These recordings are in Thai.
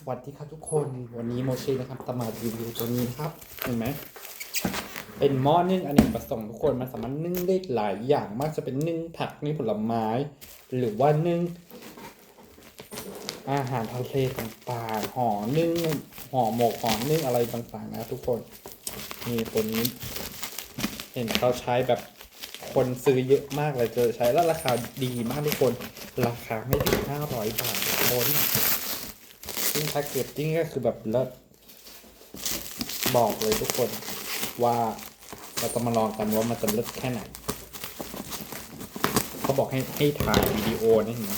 สวัสดีครับทุกคนวันนี้โมชินะครับจะมารีวิวตัวนี้นะครับเห็นไหมเป็นหม้อนึ่งอเนกประสงค์ทุกคนมันสามารถนึ่งได้หลายอย่างมากจะเป็นนึ่งผักนึ่งผลไม้ หรือว่านึ่งอาหารทะเลต่างๆห่อนึ่งห่อหมกห่อนึ่งอะไรต่างๆ นะ ทุกคนนี่ตัวนี้ เห็นเขาใช้แบบคนซื้อเยอะมากเลยเจอใช้แล้วราคาดีมากทุกคน ราคาไม่ถึงห้าร้อยบาทคน ซึ่งแพ็กเกจจิ้งก็คือแบบเลิศบอกเลยทุกคนว่าเราจะมาลองกันว่ามันจะเลิศแค่ไหน เขาบอกให้ให้ถ่ายวิดีโอนี่เห็นไหม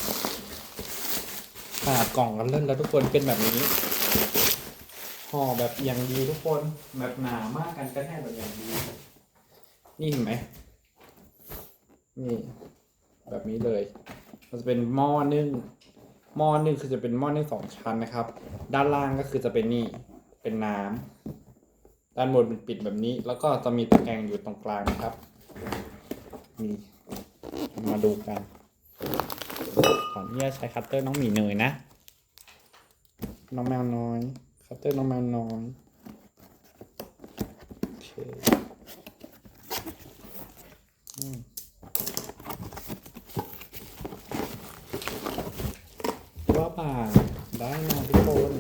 ขนาดกล่องกันเลิศแล้วทุกคนเป็นแบบนี้ห่อแบบอย่างดีทุกคนแบบหนามากกันก็แน่แบบอย่างดี นี่เห็นไหมนี่ แบบนี้เลย มันจะเป็นหม้อนึ่ง หม้อนึ่งคือจะเป็นหม้อนึ่งสองชั้นนะครับ ด้านล่างก็คือจะเป็นนี่เป็นน้ำด้านบนเป็นปิดแบบนี้ แล้วก็จะมีตะแกรงอยู่ตรงกลางนะครับนี่มาดูกันขออนุญาตใช้คัตเตอร์น้องหมีเนยนะ น้องแมวน้อย คัตเตอร์น้องแมวน้อย โอเคอืม ว่าป่าได้นะทุกคน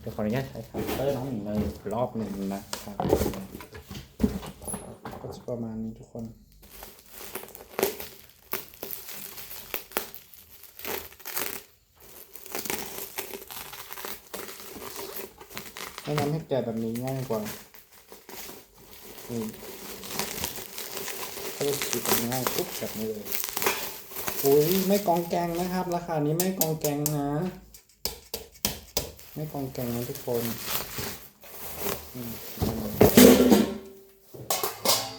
เดี๋ยวขออนุญาตใช้คัตเตอร์น้องหมีเลยรอบหนึ่งนะครับก็จะประมาณนี้ทุกคนแนะนำให้แกะแบบนี้ง่ายกว่านี่ก็จะฉีดง่ายปุ๊บแบบนี้เลย อุ้ยไม่กองแกงนะครับ ราคานี้ไม่กองแกงนะ ไม่กองแกงนะทุกคน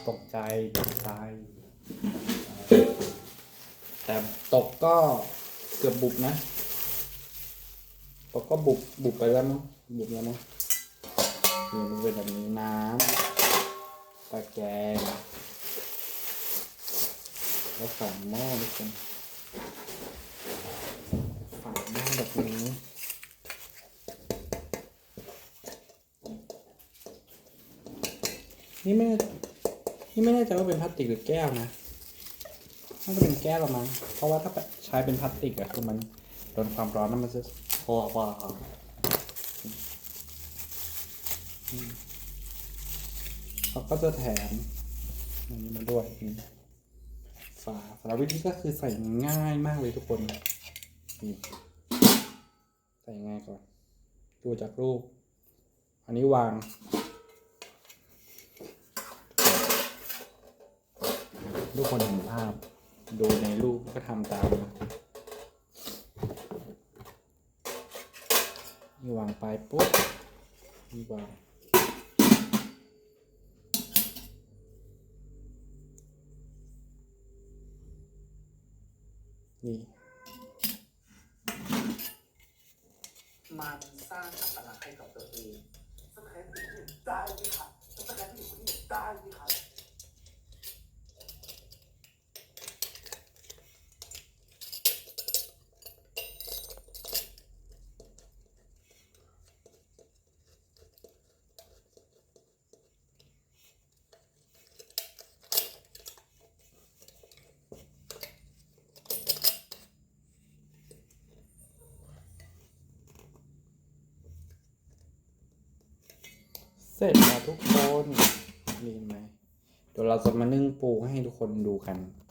ตกใจตกใจแต่ตกก็เกือบบุบนะ ตกก็บุบบุบไปแล้วมั้งบุบแล้วมั้งนี่มันเป็นแบบนี้น้ำตะแกรงแล้วฝาหม้อทุกคน ฝาหม้อแบบนี้ นี่ไม่นี่ไม่แน่ใจว่าเป็นพลาสติกหรือแก้วนะน่าจะเป็นแก้วหรอมั้งเพราะว่าถ้าใช้เป็นพลาสติกอะคือมันโดนความร้อนแล้วมันจะพอว่าเขาก็จะแถมอันนี้มาด้วยนี่ฝาฝาวิธีก็คือใส่ง่ายมากเลยทุกคนนี่ใส่ง่ายก่อนดูจากรูป อันนี้วาง ทุกคนเห็นภาพ ดูในรูปก็ทำตามนี่วางไปปุ๊บนี่วางนี่มันสร้างอัตลักษณ์ให้กับตัวเองสแกนผู้หญิงได้ไหมครับสแกนผู้หญิงคนนี้ได้ไหมครับ เสร็จแล้วทุกคนนี่เห็นไหมเดี๋ยวเราจะมานึ่งปูให้ทุกคนดูกัน